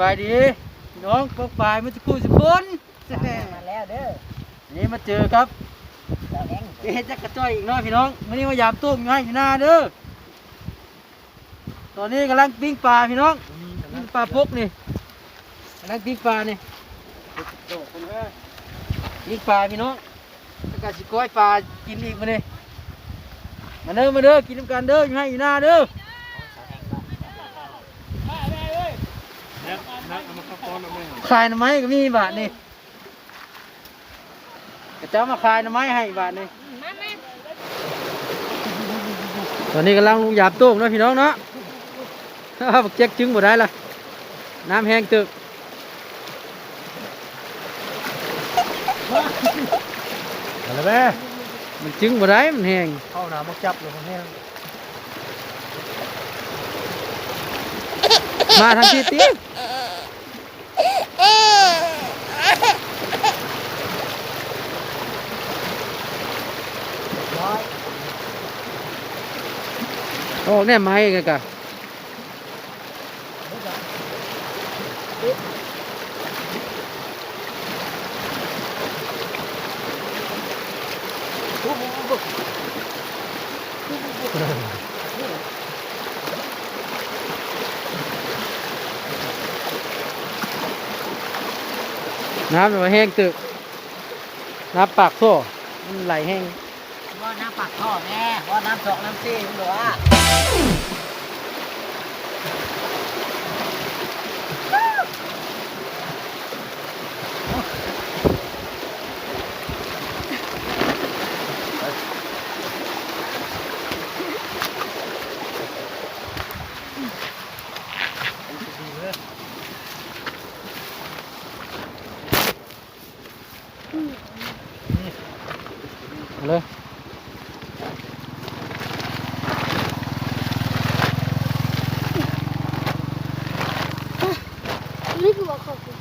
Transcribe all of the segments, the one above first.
บายดีพี่น้องปกปลายมันจะคู่สิบคนมาแล้วเด้อนี่มาเจอครับเราเองไปเฮ็ดจักกระจ้อยอีกเน้อยพี่น้องวันนี้มายามตุ้มอยู่ให้อยู่หน้าเด้อตอนนี้กำลังปิ้งปลาพี่น้องปิ้งปลาพกนี่กำลังปิ้งปลานี่ปิ้งปลาพี่น้องแล้วก็สิก้อยปลากินอีกมาเนี่ยมาเด้อมาเด้อกินน้ำกันเด้ออยู่ให้อยู่หน้าเด้อ ขายหน่อไม้ก็มีบาทนี่กระเจ้ามาขายหน่อไม้ให้บาทนี่ตอนนี้กำลังลุงหยาบโต้งเนาะพี่น้องเนาะบักเจ๊กจึงบ่ได้ละน้ำแห้งตึกอะไรแม่มันจึงบ่ได้มันแห้งเข้าน้ำมาจับเลยคนนี้มาทางที่ตี โอ้แน่ไม้กันกะน้ำมันแห้งตึก น้ำปากโซ่ไหลแห้ง น้ำปักท่อแน่ว่าน้ำสองน้ำซี่หรือว่าเลย นี่คือว่าขอบคุณ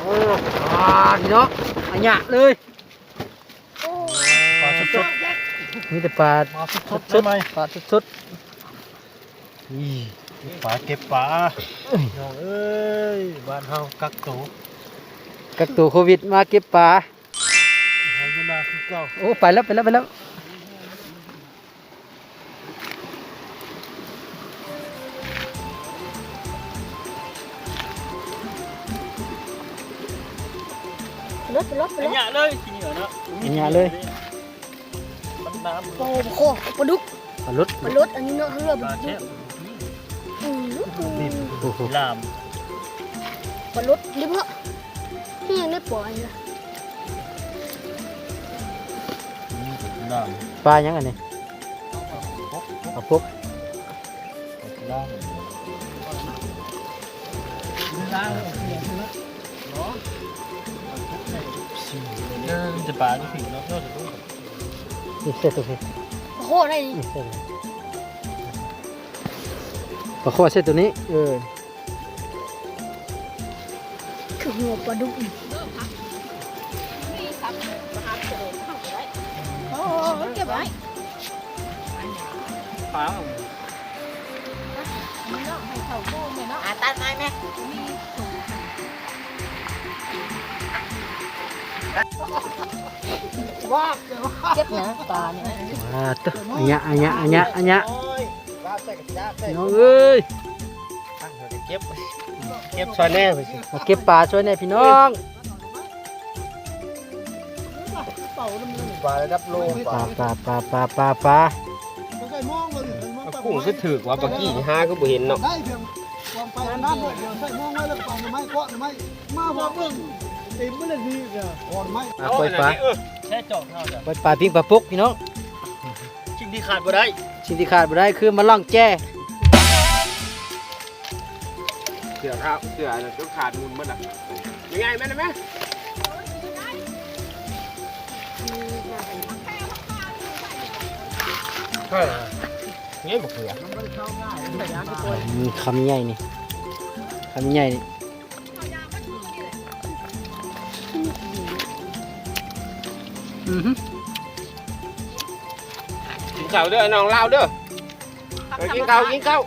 โอ้อ่า พี่น้องอันยะเลยโอ้ปลาสดมีแต่ปลาๆมาสดๆได้ไหมปลาสดนี่ปลาเก็บปลาน้องเอ้ยบ้านเฮากักตูๆกักตัวโควิดมาเก็บปลาให้ขึ้นมาคือเก่าโอ้ไปแล้วไปแล้วไปแล้ว ถรถรถเนี่ยเลยทีนี้เนาะอันยะเลยมันน้ำโอ้โหปลาดุกปลาลุดปลารถอันนี้เนาะเรือปปลาลาดุแช่กอืมโอ้โหลามปลารถริมเหาะที่ยังได้ปล่อยนะลามปลายังอันนี้ปลาพกลาม จะปลาที่ผิวเนาะนอกจากต้องนี่เส้นตัวนี้โอ้โหได้นี่นี่เส้นปลาข้อเส้นตัวนี้เออคือหัวปลาดุกนี่โอ้เก็บไว้ปลาอ่าตัดไม้ไหมมี เก็บนะปลาเนี่ยอ่าตัวอันยะอันยะอันยะอันยะปลาใส่กระจาใส่น้องเอ้ยเก็บเก็บซอยแน่ไปสิมาเก็บปลาช่วยแน่พี่น้องปลาระดับโลปลาปลาปลาปลาปลาปลากูก็ถือว่าปากกี้ห้าก็บ่เห็นเนาะได้เพียงความไปด้านหน่อยเดียวใส่มองไว้แล้วก็ปังไม้เกาะไม้มาพอเบิ่ง เต็มไม่ได้ดีเด้ออ่อนไม้อะปล่อยปลาแค่จอกเท่าจ้ะปล่อยปลาปิ้งปลาปุกพี่น้องชิ้นที่ขาดบ่ได้สิ่งที่ขาดไม่ได้คือมาล่องแจ้เสือข้าวเสือน่ะต้องขาดมุนมันอะยังไงแม่นะแม่เงี้ยบ่เขือมีคำใหญ่นี่คำใหญ่นี่ กินข้าวเด้อน้องเล่าวเด้อเออกินข้าวกินข้าว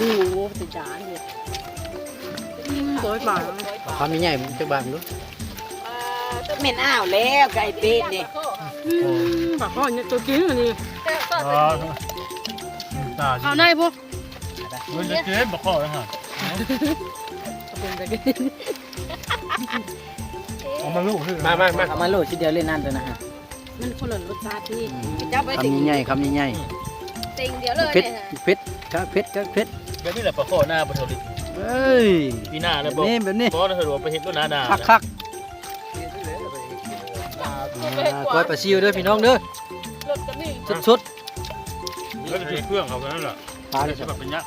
ดูติดจานเลยสวยป่าคำใหญ่ๆมันจะบานดูเหม็นอ้าวแล้วไก่เป็ดนี่ปากข้อเนี่ยตัวจริงอันนี้อ๋อตาข้าวในพวกมันจะเจ็บบ่ข้อนะฮะเอามาลูกคือมามามาเอามาโลดทีเดียวเล่นนั่นเลยนะฮะมันคนละรสชาติที่จับไว้สิคำใหญ่ๆคำใหญ่เต็งเดียวเลยๆเผ็ดเนี่ยนะเผ็ดครับเผ็ดครับเผ็ดแบบนี้แหละปลาข้อหน้าปลาเทาลิเอ้ยปีหน้าแบแล้วบบ่นี้แบบนี้บ่นะเธอว่าไปเฮ็ดด้วยหน้าด่าคักคักก้อยปลาซิวเด้อพี่น้องเด้อรสกันนี่สดสดแล้วจะเครื่องเขาเท่านั้นแหละๆปลาเลยจะแบบเป็นยักษ์